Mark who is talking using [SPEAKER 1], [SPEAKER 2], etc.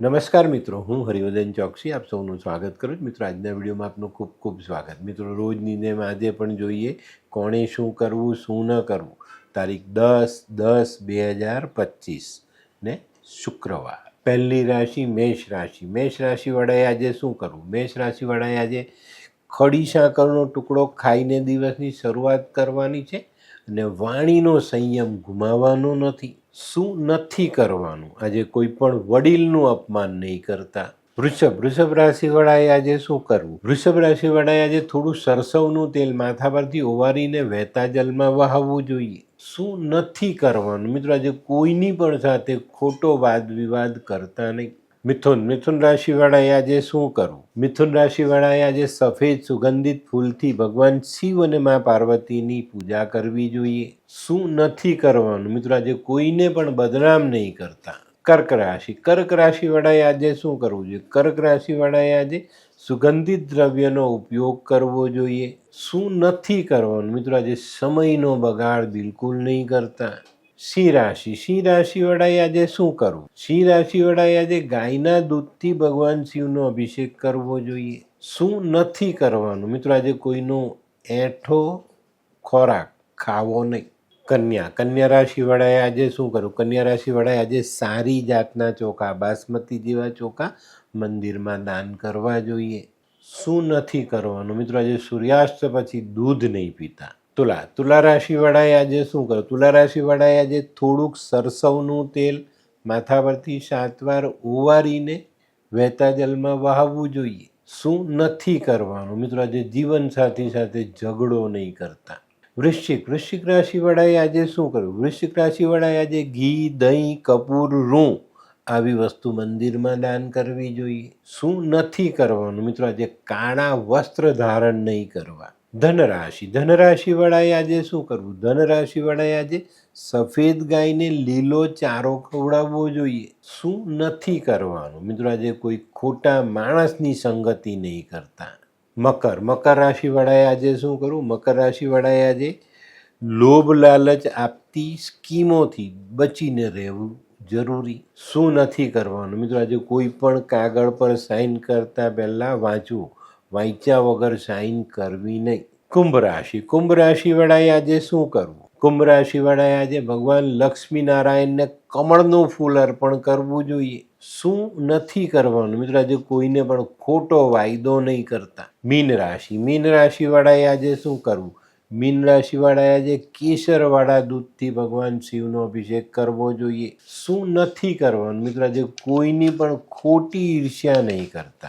[SPEAKER 1] નમસ્કાર મિત્રો, હું હરિવર્ધન ચોકસી, આપ સૌનું સ્વાગત કરું છું. મિત્રો, આજના વિડીયોમાં આપનું ખૂબ ખૂબ સ્વાગત. મિત્રો, રોજની જેમ આજે પણ જોઈએ કોણે શું કરવું, શું ન કરવું. તારીખ દસ દસ બે હજાર પચીસ ને શુક્રવાર. પહેલી રાશિ મેષ રાશિ. મેષ રાશિવાળાએ આજે શું કરવું? મેષ રાશિવાળાએ આજે ખડી સાંકળનો ટુકડો ખાઈને દિવસની શરૂઆત કરવાની છે. અને વાણીનો સંયમ ગુમાવવાનો નથી, શું નથી કરવાનું? આજે કોઈ પણ વડીલનું અપમાન નહીં કરતા. વૃષભ વૃષભ રાશિવાળાએ આજે શું કરવું? વૃષભ રાશિવાળાએ આજે થોડું સરસવનું તેલ માથા પરથી ઓવારીને વહેતા જલમાં વહાવવું જોઈએ. શું નથી કરવાનું? મિત્રો, આજે કોઈની પણ સાથે ખોટો વાદ વિવાદ કરતા નહીં. મિથુન મિથુન રાશિવાળાએ આજે શું કરવું? મિથુન રાશિવાળાએ આજે સફેદ સુગંધિત ફૂલથી ભગવાન શિવ અને મા પાર્વતીની પૂજા કરવી જોઈએ. શું નથી કરવાનું? મિત્રો, આજે કોઈને પણ બદનામ નહીં કરતા. કર્ક રાશિ, કર્ક રાશિવાળાએ આજે શું કરવું જોઈએ? કર્ક રાશિવાળાએ આજે સુગંધિત દ્રવ્યનો ઉપયોગ કરવો જોઈએ. શું નથી કરવાનું? મિત્રો, આજે સમયનો બગાડ બિલકુલ નહીં કરતા. સિંહ રાશિ. સિંહ રાશિવાળાએ આજે શું કરવું? સિંહ રાશિવાળાએ આજે ગાયના દૂધથી ભગવાન શિવનો અભિષેક કરવો જોઈએ. શું નથી કરવાનું? મિત્રો, આજે કોઈનો એઠો ખોરાક ખાવો નહીં. કન્યા. કન્યા રાશિવાળાએ આજે શું કરવું? કન્યા રાશિવાળાએ આજે સારી જાતના ચોખા, બાસમતી જેવા ચોખા મંદિરમાં દાન કરવા જોઈએ. શું નથી કરવાનું? મિત્રો, આજે સૂર્યાસ્ત પછી દૂધ નહીં પીતા. તુલા તુલા રાશિવાળાએ આજે શું કરો તુલા રાશિવાળાએ આજે થોડુંક સરસવનું તેલ માથા પરથી સાત વાર ઓવારીને વહેતા જલમાં વહાવવું જોઈએ. શું નથી કરવાનું? મિત્રો, આજે જીવન સાથી ઝઘડો નહીં કરતા. વૃશ્ચિક વૃશ્ચિક રાશિવાળાએ આજે શું કરવું વૃશ્ચિક રાશિવાળાએ આજે ઘી, દહીં, કપૂર રૂં આવી વસ્તુ મંદિરમાં દાન કરવી જોઈએ. શું નથી કરવાનું? મિત્રો, આજે કાળા વસ્ત્ર ધારણ નહીં કરવા. ધનરાશિ. ધનરાશિવાળાએ આજે શું કરવું? ધનરાશિવાળાએ આજે સફેદ ગાયને લીલો ચારો ખવડાવવો જોઈએ. શું નથી કરવાનું? મિત્રો, આજે કોઈ ખોટા માણસની સંગતિ નહીં કરતા. મકર. મકર રાશિવાળાએ આજે શું કરવું? મકર રાશિવાળાએ આજે લોભ લાલચ આપતી સ્કીમોથી બચીને રહેવું જરૂરી. શું નથી કરવાનું? મિત્રો, આજે કોઈ પણ કાગળ પર સાઇન કરતા પહેલાં વાંચવું. વાંચ્યા વગર સાઇન કરવી નહીં. કુંભ રાશિ. કુંભ રાશિવાળાએ આજે શું કરવું? કુંભ રાશિવાળાએ આજે ભગવાન લક્ષ્મીનારાયણને કમળનું ફૂલ અર્પણ કરવું જોઈએ. શું નથી કરવાનું? મિત્રો, આજે કોઈને પણ ખોટો વાયદો નહીં કરતા. મીન રાશિ. મીન રાશિવાળાએ આજે શું કરવું? મીન રાશિવાળાએ આજે કેસરવાળા દૂધથી ભગવાન શિવનો અભિષેક કરવો જોઈએ. શું નથી કરવાનું? મિત્રો, આજે કોઈની પણ ખોટી ઈર્ષ્યા નહીં કરતા.